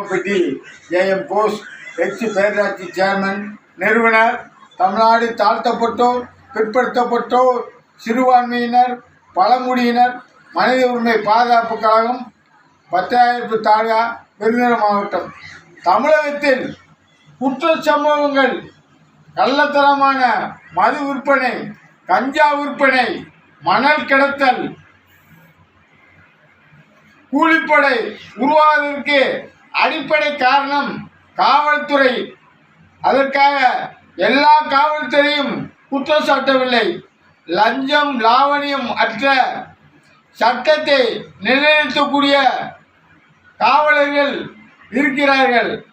பெட்டி ஏஎம் கோஸ் எக்ஸ் பேரூராட்சி சேர்மன் நிறுவனர் தமிழ்நாடு தாழ்த்தப்பட்டோர் பிற்படுத்தப்பட்டோர் சிறுபான்மையினர் பழங்குடியினர் மனித உரிமை பாதுகாப்பு கழகம் பத்தாயிரத்து தாழா விருதுநகர் மாவட்டம். தமிழகத்தில் குற்ற சம்பவங்கள் கள்ளத்தனமான மது விற்பனை கஞ்சா விற்பனை மணல் கடத்தல் கூலிப்படை உருவாவதற்கு அடிப்படை காரணம் காவல்துறை. அதற்காக எல்லா காவல்துறையும் குற்றம் சாட்டவில்லை. லஞ்சம் லாவணியம் அற்ற சட்டத்தை நிலைநிறுத்தக்கூடிய காவலர்கள் இருக்கிறார்கள்.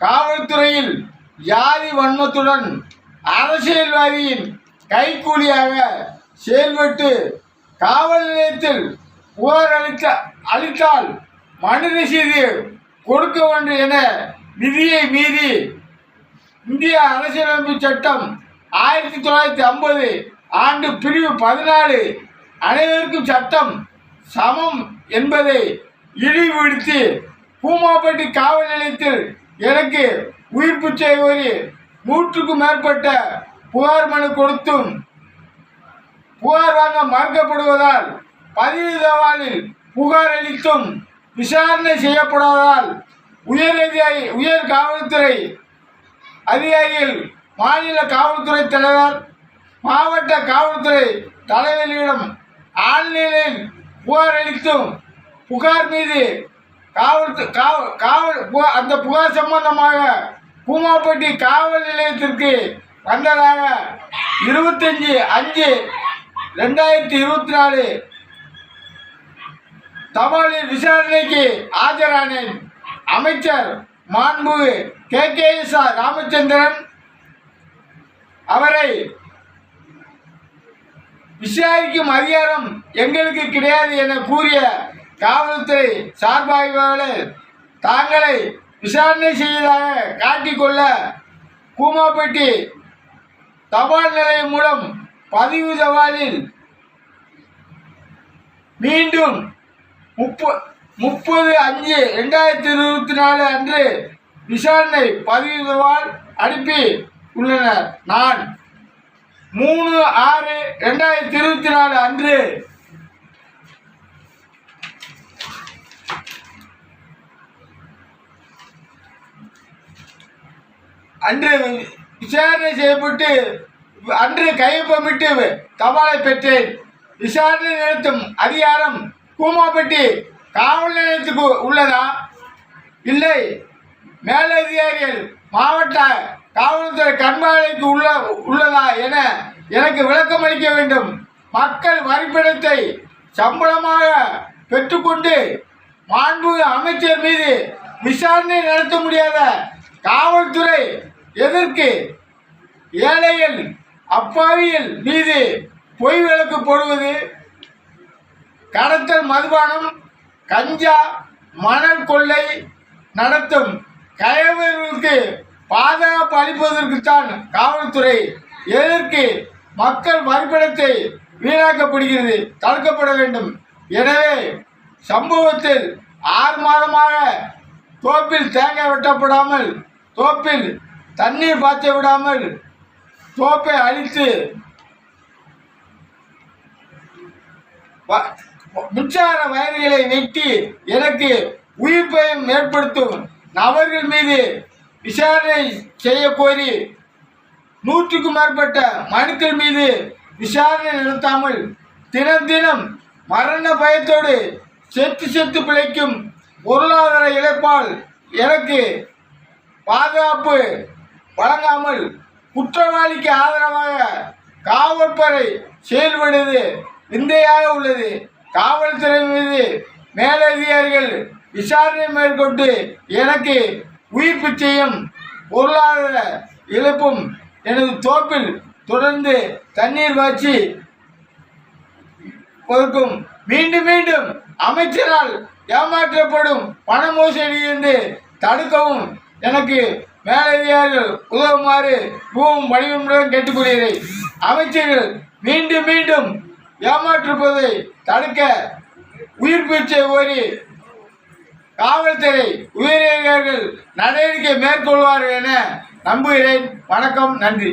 காவல்துறையில் ஜாதி வன்மத்துடன் அரசியல்வாதியின் கைக்கூலியாக செயல்பட்டு காவல் நிலையத்தில் புகார் அளித்த அளித்தால் மனு ரசீது கொடுக்க வேண்டும் என விதியை மீறி இந்திய அரசியலமைப்பு சட்டம் ஆயிரத்தி தொள்ளாயிரத்தி ஐம்பது ஆண்டு பிரிவு பதினாலு அனைவருக்கும் சட்டம் சமம் என்பதை இழிவுபடுத்தி பூமாப்பட்டி காவல் நிலையத்தில் எனக்கு உயிர் பிச்சை கோரி நூற்றுக்கும் மேற்பட்ட புகார் மனு கொடுத்தும் புகார் வாங்க மறுக்கப்படுவதால் பதிவு தவாலில் புகார் அளித்தும் விசாரணை செய்யப்படாததால் உயர் அதிகாரி உயர் காவல்துறை அதிகாரிகள் மாநில காவல்துறை தலைவர் மாவட்ட காவல்துறை தலைவர்களிடம் ஆன்லைனில் புகார் அளித்தும் புகார் மீது காவல் காவல் காவல் அந்த புகார் சம்பந்தமாக பூமாப்பட்டி காவல் நிலையத்திற்கு வந்ததாக இருபத்தஞ்சி அஞ்சு ரெண்டாயிரத்தி இருபத்தி நாலு தபாலில் விசாரணைக்கு ஆஜரானேன். அமைச்சர் மாண்பு K. K. S. R. Ramachandran அவரை விசாரிக்கும் அதிகாரம் எங்களுக்கு கிடையாது என கூறிய காவல்துறை சார்பாய்வாளர் தாங்களை விசாரணை செய்வதாக காட்டிக்கொள்ள கூமாப்பட்டி தபால் நிலையம் மூலம் பதிவு தபாலில் மீண்டும் முப்ப முப்பது அஞ்சு ரெண்டாயிரத்தி இருபத்தி நாலு அன்று விசாரணை பதிவு அனுப்பி உள்ளனர். நான் மூணு ஆறு ரெண்டாயிரத்தி இருபத்தி நாலு அன்று அன்று விசாரணை செய்யப்பட்டு அன்று கையொப்பமிட்டு தபாலை பெற்றேன். விசாரணை நடத்தும் அதிகாரம் கூமாப்பட்டி காவல் நிலையத்துக்கு உள்ளதா? இல்லை. மேலதிகாரிகள் மாவட்ட காவல்துறை கண்காணிக்கு உள்ள உள்ளதா என எனக்கு விளக்கம் அளிக்க வேண்டும். மக்கள் வரிப்பணத்தை சம்பளமாக பெற்றுக்கொண்டு மாண்பு அமைச்சர் மீது விசாரணை நடத்த முடியாத காவல்துறை எதற்கு? ஏழைகள் அப்பாவிகள் மீது பொய் விளக்கு போடுவது? கடத்தல் மதுபானம் கஞ்சா மணல் கொள்ளை நடத்தும். கயவர்களுக்கு பாதுகாப்பு அளிப்பதற்குத்தான் காவல்துறை எதற்கு மக்கள் வரிப்பணத்தை வீணாக்கப்படுகிறது தடுக்கப்பட வேண்டும். எனவே சம்பவத்தில் ஆறு மாதமாக தோப்பில் தேங்காய் வெட்டப்படாமல் தோப்பில் தண்ணீர் பாய்ச்ச விடாமல் தோப்பை அழித்து வ- மின்சார வயர்களை வெட்டி எனக்கு உயிர் பயம் ஏற்படுத்தும். நபர்கள் மீது விசாரணை செய்ய கோரி நூற்றுக்கும் மேற்பட்ட மனுக்கள் மீது விசாரணை நடத்தாமல் தினம் தினம் மரண பயத்தோடு செத்து செத்து பிழைக்கும் பொருளாதார இழப்பால் எனக்கு பாதுகாப்பு வழங்காமல் குற்றவாளிக்கு ஆதரவாக காவல்படை செயல்படுவது விந்தையாக உள்ளது. காவல்துறை மீது மேலதிகாரிகள் விசாரணை மேற்கொண்டு எனக்கு உயிர் பிச்சையும் பொருளாதார இழப்பும் எனது தோப்பில் தொடர்ந்து தண்ணீர் பாய்ச்சி கொடுக்கும். மீண்டும் மீண்டும் அமைச்சரால் ஏமாற்றப்படும் பண மோசடியிலிருந்து தடுக்கவும் எனக்கு மேலதிகாரிகள் உதவுமாறு மிகவும் வடிவமுடன் கேட்டுக்கொள்கிறேன். அமைச்சர்கள் மீண்டும் மீண்டும் ஏமாற்றுப்பதை தடுக்க உயிர் பீச்சை ஓரி காவல்துறை உயிரியர்கள் நடவடிக்கை மேற்கொள்வார்கள் என நம்புகிறேன். வணக்கம் நன்றி.